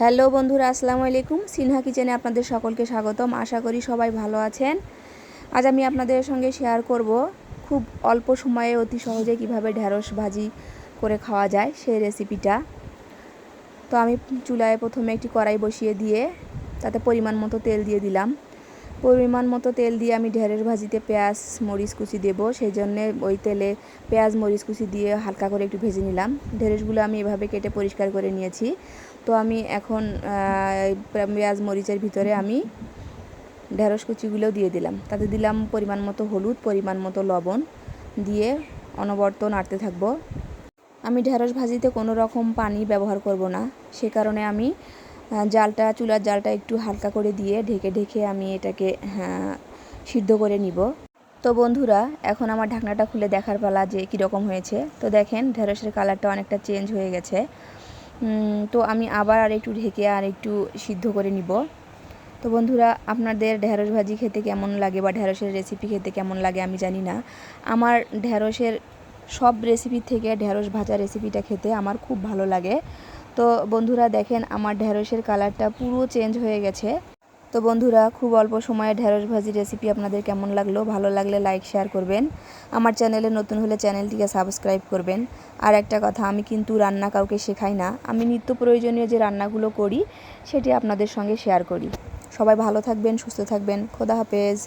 Hello বন্ধুরা, আসসালামু আলাইকুম। সিনহা কিচেনে আপনাদের সকলকে স্বাগতম। আশা করি সবাই ভালো আছেন। আজ আমি আপনাদের সঙ্গে শেয়ার করব খুব অল্প সময়ে অতি সহজে কীভাবে ঢ্যাঁড়স ভাজি করে খাওয়া যায় সেই রেসিপিটা। তো আমি চুলায় প্রথমে একটি কড়াই বসিয়ে দিয়ে তাতে পরিমাণ মতো তেল দিয়ে দিলাম। পরিমাণ মতো তেল দিয়ে আমি ঢেঁড়স ভাজিতে পেঁয়াজ, মরিচ কুচি দেব। সেই জন্যে ওই তেলে পেঁয়াজ, মরিচ কুচি দিয়ে হালকা করে একটু ভেজে নিলাম। ঢেঁড়সগুলো আমি এভাবে কেটে পরিষ্কার করে নিয়েছি। তো আমি এখন পেঁয়াজ, মরিচের ভিতরে আমি ঢেঁড়স কুচিগুলো দিয়ে দিলাম। তাতে দিলাম পরিমাণ মতো হলুদ, পরিমাণ মতো লবণ দিয়ে অনবর্ত নাড়তে থাকব। আমি ঢেঁড়স ভাজিতে কোনো রকম পানি ব্যবহার করব না। সে কারণে আমি জালটা চুলার জালটা একটু হালকা করে দিয়ে ঢেকে ঢেকে আমি এটাকে হ্যাঁ, সিদ্ধ করে নিব। তো বন্ধুরা এখন আমার ঢাকনাটা খুলে দেখার পালা যে কীরকম হয়েছে। তো দেখেন ঢেঁড়সের কালারটা অনেকটা চেঞ্জ হয়ে গেছে। তো আমি আবার আর একটু ঢেকে আর একটু সিদ্ধ করে নিব। তো বন্ধুরা আপনাদের ঢ্যাঁড়স ভাজি খেতে কেমন লাগে বা ঢ্যাঁড়সের রেসিপি খেতে কেমন লাগে আমি জানি না। আমার ঢ্যাঁড়সের সব রেসিপি থেকে ঢ্যাঁড়স ভাজা রেসিপিটা খেতে আমার খুব ভালো লাগে। তো বন্ধুরা দেখেন আমার ঢ্যাঁড়সের কালারটা পুরো চেঞ্জ হয়ে গেছে। তো বন্ধুরা খুব অল্প সময়ে ঢ্যাঁড়স ভাজি রেসিপি আপনাদের কেমন লাগল? ভালো লাগলে লাইক শেয়ার করবেন। আমার চ্যানেলে নতুন হলে চ্যানেলটিকে সাবস্ক্রাইব করবেন। আর একটা কথা, আমি কিন্তু রান্না কাউকে শেখাই না। আমি নিত্য প্রয়োজনীয় যে রান্নাগুলো করি, সেটি আপনাদের সঙ্গে শেয়ার করি। সবাই ভালো থাকবেন, সুস্থ থাকবেন। খোদা হাফেজ।